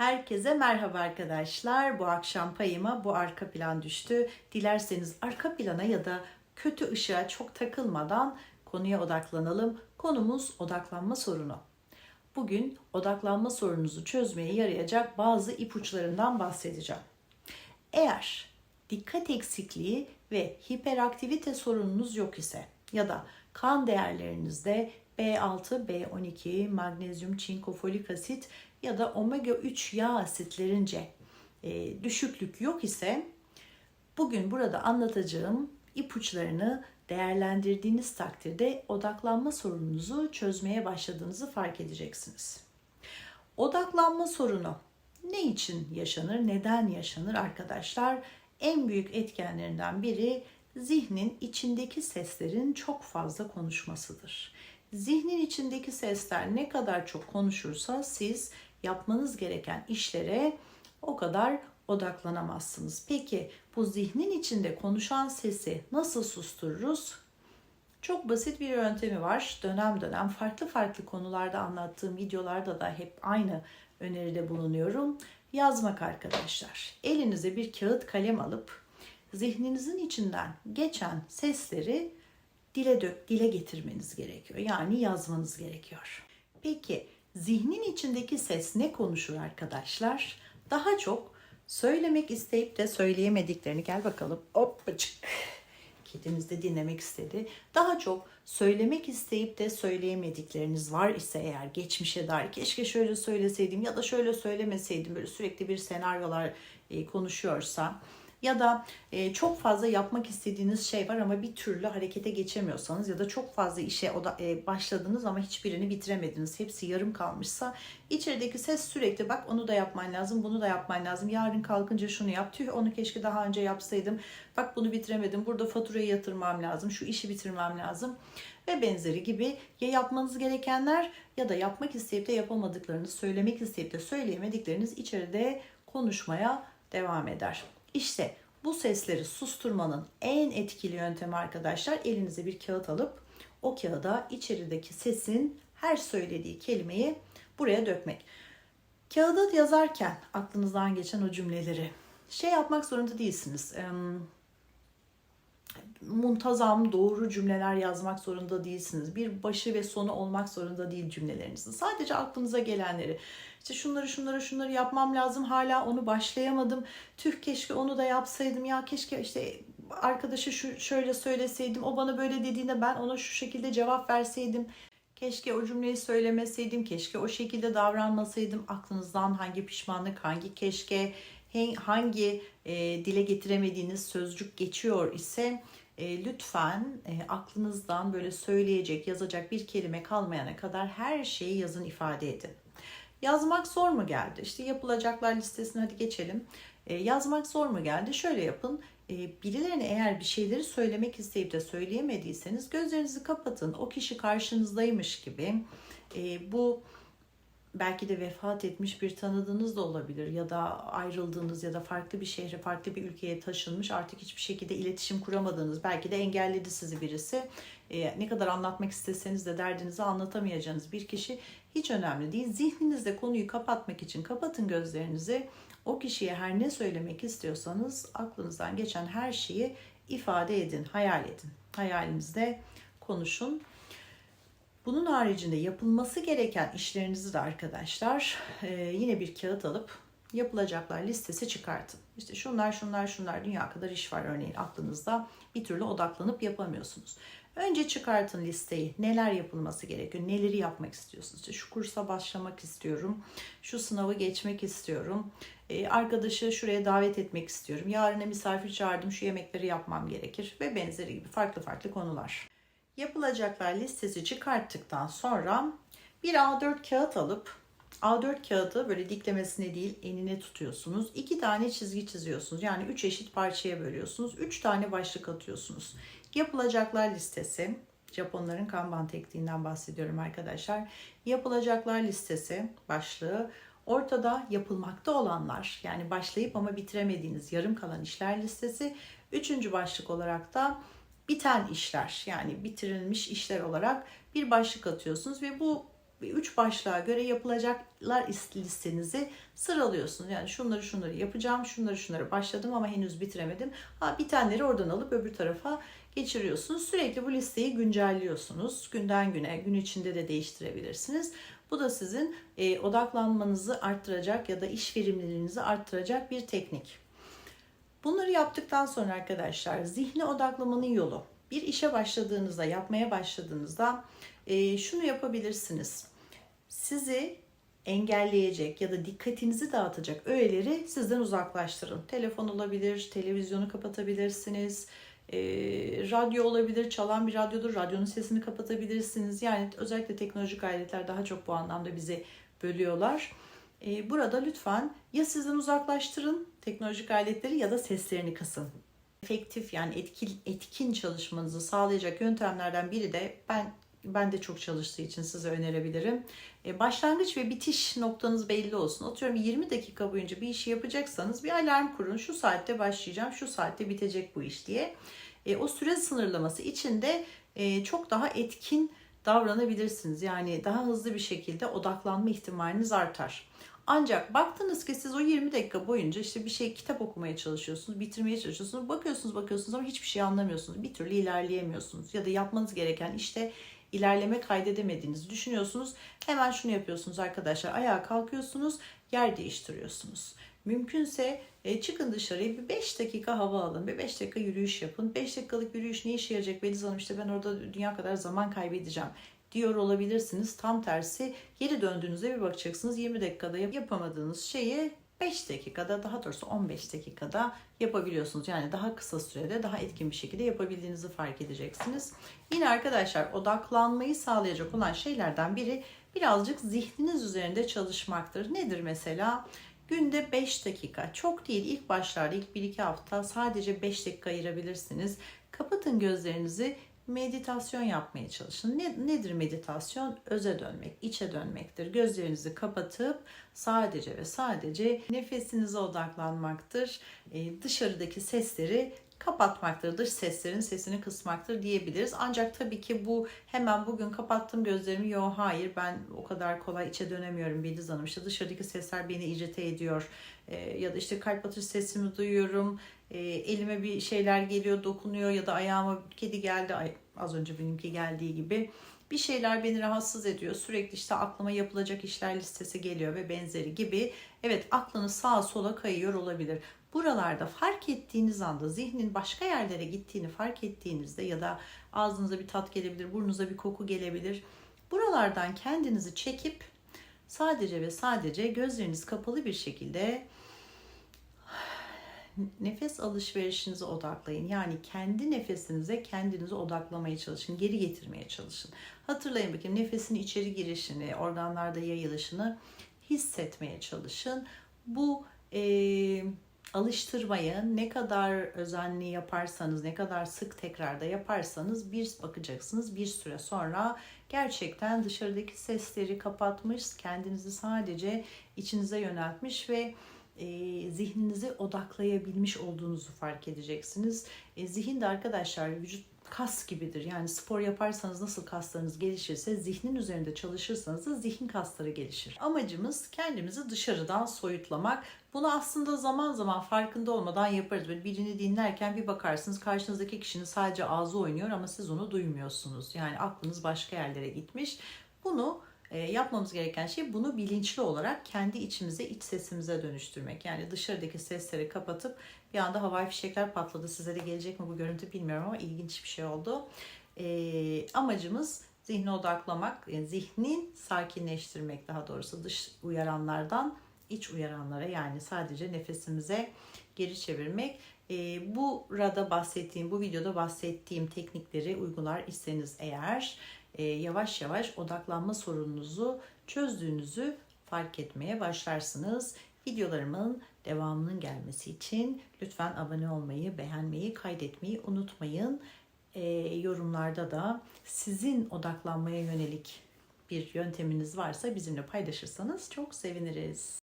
Herkese merhaba arkadaşlar. Bu akşam payıma bu arka plan düştü. Dilerseniz arka plana ya da kötü ışığa çok takılmadan konuya odaklanalım. Konumuz odaklanma sorunu. Bugün odaklanma sorununuzu çözmeye yarayacak bazı ipuçlarından bahsedeceğim. Eğer dikkat eksikliği ve hiperaktivite sorununuz yok ise ya da kan değerlerinizde B6, B12, magnezyum, çinko, folik asit ya da omega 3 yağ asitlerince e, düşüklük yok ise bugün burada anlatacağım ipuçlarını değerlendirdiğiniz takdirde odaklanma sorununuzu çözmeye başladığınızı fark edeceksiniz. Odaklanma sorunu ne için yaşanır, neden yaşanır arkadaşlar? En büyük etkenlerinden biri zihnin içindeki seslerin çok fazla konuşmasıdır. Zihnin içindeki sesler ne kadar çok konuşursa siz yapmanız gereken işlere o kadar odaklanamazsınız. Peki bu zihnin içinde konuşan sesi nasıl sustururuz? Çok basit bir yöntemi var. Dönem dönem farklı farklı konularda anlattığım videolarda da hep aynı öneride bulunuyorum. Yazmak arkadaşlar. Elinize bir kağıt kalem alıp zihninizin içinden geçen sesleri dile dök, dile getirmeniz gerekiyor. Yani yazmanız gerekiyor. Peki zihnin içindeki ses ne konuşur arkadaşlar? Daha çok söylemek isteyip de söyleyemediklerini gel bakalım. Hoppacık. Kedimiz de dinlemek istedi. Daha çok söylemek isteyip de söyleyemedikleriniz var ise eğer geçmişe dair keşke şöyle söyleseydim ya da şöyle söylemeseydim böyle sürekli bir senaryolar e, konuşuyorsa ya da e, çok fazla yapmak istediğiniz şey var ama bir türlü harekete geçemiyorsanız ya da çok fazla işe oda, e, başladınız ama hiçbirini bitiremediniz. Hepsi yarım kalmışsa içerideki ses sürekli bak onu da yapman lazım, bunu da yapman lazım. Yarın kalkınca şunu yap. Tüh onu keşke daha önce yapsaydım. Bak bunu bitiremedim. Burada faturayı yatırmam lazım. Şu işi bitirmem lazım ve benzeri gibi ya yapmanız gerekenler ya da yapmak isteyip de yapamadıklarınız, söylemek isteyip de söyleyemedikleriniz içeride konuşmaya devam eder. İşte bu sesleri susturmanın en etkili yöntemi arkadaşlar elinize bir kağıt alıp o kağıda içerideki sesin her söylediği kelimeyi buraya dökmek. Kağıda yazarken aklınızdan geçen o cümleleri şey yapmak zorunda değilsiniz. Muntazam doğru cümleler yazmak zorunda değilsiniz. Bir başı ve sonu olmak zorunda değil cümlelerinizin. Sadece aklınıza gelenleri işte şunları şunları şunları yapmam lazım hala onu başlayamadım. Tüh keşke onu da yapsaydım ya keşke işte arkadaşa şu şöyle söyleseydim o bana böyle dediğinde ben ona şu şekilde cevap verseydim. Keşke o cümleyi söylemeseydim, keşke o şekilde davranmasaydım. Aklınızdan hangi pişmanlık, hangi keşke, hangi e, dile getiremediğiniz sözcük geçiyor ise e, lütfen e, aklınızdan böyle söyleyecek, yazacak bir kelime kalmayana kadar her şeyi yazın ifade edin. Yazmak zor mu geldi? İşte yapılacaklar listesine hadi geçelim. E, yazmak zor mu geldi? Şöyle yapın. E, birilerine eğer bir şeyleri söylemek isteyip de söyleyemediyseniz gözlerinizi kapatın. O kişi karşınızdaymış gibi. E, bu belki de vefat etmiş bir tanıdığınız da olabilir ya da ayrıldığınız ya da farklı bir şehre, farklı bir ülkeye taşınmış artık hiçbir şekilde iletişim kuramadığınız, belki de engelledi sizi birisi. Ee, ne kadar anlatmak isteseniz de derdinizi anlatamayacağınız bir kişi hiç önemli değil. Zihninizde konuyu kapatmak için kapatın gözlerinizi. O kişiye her ne söylemek istiyorsanız aklınızdan geçen her şeyi ifade edin, hayal edin. Hayalinizde konuşun. Bunun haricinde yapılması gereken işlerinizi de arkadaşlar e, yine bir kağıt alıp yapılacaklar listesi çıkartın. İşte şunlar şunlar şunlar dünya kadar iş var örneğin aklınızda bir türlü odaklanıp yapamıyorsunuz. Önce çıkartın listeyi. Neler yapılması gerekiyor? Neleri yapmak istiyorsunuz? İşte şu kursa başlamak istiyorum. Şu sınavı geçmek istiyorum. Ee, arkadaşı şuraya davet etmek istiyorum. Yarına misafir çağırdım. Şu yemekleri yapmam gerekir. Ve benzeri gibi farklı farklı konular. Yapılacaklar listesi çıkarttıktan sonra bir A4 kağıt alıp A4 kağıdı böyle diklemesine değil enine tutuyorsunuz. İki tane çizgi çiziyorsunuz. Yani üç eşit parçaya bölüyorsunuz. Üç tane başlık atıyorsunuz. Yapılacaklar listesi. Japonların Kanban tekniğinden bahsediyorum arkadaşlar. Yapılacaklar listesi başlığı. Ortada yapılmakta olanlar yani başlayıp ama bitiremediğiniz yarım kalan işler listesi. Üçüncü başlık olarak da biten işler yani bitirilmiş işler olarak bir başlık atıyorsunuz ve bu üç başlığa göre yapılacaklar listenizi sıralıyorsunuz. Yani şunları şunları yapacağım, şunları şunları başladım ama henüz bitiremedim. Ha bitenleri oradan alıp öbür tarafa geçiriyorsunuz. Sürekli bu listeyi güncelliyorsunuz. Günden güne, gün içinde de değiştirebilirsiniz. Bu da sizin e, odaklanmanızı arttıracak ya da iş verimliliğinizi arttıracak bir teknik. Bunları yaptıktan sonra arkadaşlar zihne odaklamanın yolu. Bir işe başladığınızda, yapmaya başladığınızda e, şunu yapabilirsiniz. Sizi engelleyecek ya da dikkatinizi dağıtacak öğeleri sizden uzaklaştırın. Telefon olabilir, televizyonu kapatabilirsiniz, e, radyo olabilir, çalan bir radyodur, radyonun sesini kapatabilirsiniz. Yani özellikle teknolojik aletler daha çok bu anlamda bizi bölüyorlar. E, burada lütfen ya sizden uzaklaştırın teknolojik aletleri ya da seslerini kısın. Efektif yani etkin, etkin çalışmanızı sağlayacak yöntemlerden biri de ben ben de çok çalıştığı için size önerebilirim. E, başlangıç ve bitiş noktanız belli olsun. Atıyorum 20 dakika boyunca bir işi yapacaksanız bir alarm kurun. Şu saatte başlayacağım, şu saatte bitecek bu iş diye. E, o süre sınırlaması içinde e, çok daha etkin davranabilirsiniz. Yani daha hızlı bir şekilde odaklanma ihtimaliniz artar. Ancak baktınız ki siz o 20 dakika boyunca işte bir şey kitap okumaya çalışıyorsunuz, bitirmeye çalışıyorsunuz. Bakıyorsunuz bakıyorsunuz ama hiçbir şey anlamıyorsunuz. Bir türlü ilerleyemiyorsunuz. Ya da yapmanız gereken işte ilerleme kaydedemediğinizi düşünüyorsunuz. Hemen şunu yapıyorsunuz arkadaşlar. Ayağa kalkıyorsunuz, yer değiştiriyorsunuz. Mümkünse e, çıkın dışarıya bir 5 dakika hava alın. Bir 5 dakika yürüyüş yapın. 5 dakikalık yürüyüş ne işe yarayacak Beliz Hanım işte ben orada dünya kadar zaman kaybedeceğim diyor olabilirsiniz. Tam tersi geri döndüğünüzde bir bakacaksınız 20 dakikada yapamadığınız şeyi 5 dakikada daha doğrusu 15 dakikada yapabiliyorsunuz. Yani daha kısa sürede daha etkin bir şekilde yapabildiğinizi fark edeceksiniz. Yine arkadaşlar odaklanmayı sağlayacak olan şeylerden biri birazcık zihniniz üzerinde çalışmaktır. Nedir mesela? Günde 5 dakika. Çok değil ilk başlarda ilk 1-2 hafta sadece 5 dakika ayırabilirsiniz. Kapatın gözlerinizi meditasyon yapmaya çalışın. Ne, nedir meditasyon? Öze dönmek, içe dönmektir. Gözlerinizi kapatıp sadece ve sadece nefesinize odaklanmaktır. Ee, dışarıdaki sesleri kapatmaktır. Dış seslerin sesini kısmaktır diyebiliriz. Ancak tabii ki bu hemen bugün kapattım gözlerimi. Yo hayır ben o kadar kolay içe dönemiyorum Beliz Hanım. İşte dışarıdaki sesler beni irite ediyor. Ee, ya da işte kalp atış sesimi duyuyorum. Ee, elime bir şeyler geliyor dokunuyor ya da ayağıma kedi geldi. Ay, az önce benimki geldiği gibi. Bir şeyler beni rahatsız ediyor. Sürekli işte aklıma yapılacak işler listesi geliyor ve benzeri gibi. Evet aklınız sağa sola kayıyor olabilir. Buralarda fark ettiğiniz anda zihnin başka yerlere gittiğini fark ettiğinizde ya da ağzınıza bir tat gelebilir, burnunuza bir koku gelebilir. Buralardan kendinizi çekip sadece ve sadece gözleriniz kapalı bir şekilde nefes alışverişinize odaklayın. Yani kendi nefesinize kendinizi odaklamaya çalışın, geri getirmeye çalışın. Hatırlayın bakayım nefesin içeri girişini, organlarda yayılışını hissetmeye çalışın. Bu e, alıştırmayı ne kadar özenli yaparsanız, ne kadar sık tekrarda yaparsanız bir bakacaksınız. Bir süre sonra gerçekten dışarıdaki sesleri kapatmış, kendinizi sadece içinize yöneltmiş ve e, zihninizi odaklayabilmiş olduğunuzu fark edeceksiniz. E, zihin de arkadaşlar vücut kas gibidir. Yani spor yaparsanız nasıl kaslarınız gelişirse zihnin üzerinde çalışırsanız da zihin kasları gelişir. Amacımız kendimizi dışarıdan soyutlamak. Bunu aslında zaman zaman farkında olmadan yaparız. Böyle birini dinlerken bir bakarsınız karşınızdaki kişinin sadece ağzı oynuyor ama siz onu duymuyorsunuz. Yani aklınız başka yerlere gitmiş. Bunu e, yapmamız gereken şey bunu bilinçli olarak kendi içimize, iç sesimize dönüştürmek. Yani dışarıdaki sesleri kapatıp bir anda havai fişekler patladı. Size de gelecek mi bu görüntü bilmiyorum ama ilginç bir şey oldu. E, amacımız zihne odaklamak, yani zihnin sakinleştirmek daha doğrusu dış uyaranlardan iç uyaranlara yani sadece nefesimize geri çevirmek. E, burada bahsettiğim, bu videoda bahsettiğim teknikleri uygular iseniz eğer e, yavaş yavaş odaklanma sorununuzu çözdüğünüzü fark etmeye başlarsınız. Videolarımın devamının gelmesi için lütfen abone olmayı, beğenmeyi, kaydetmeyi unutmayın. E, yorumlarda da sizin odaklanmaya yönelik bir yönteminiz varsa bizimle paylaşırsanız çok seviniriz.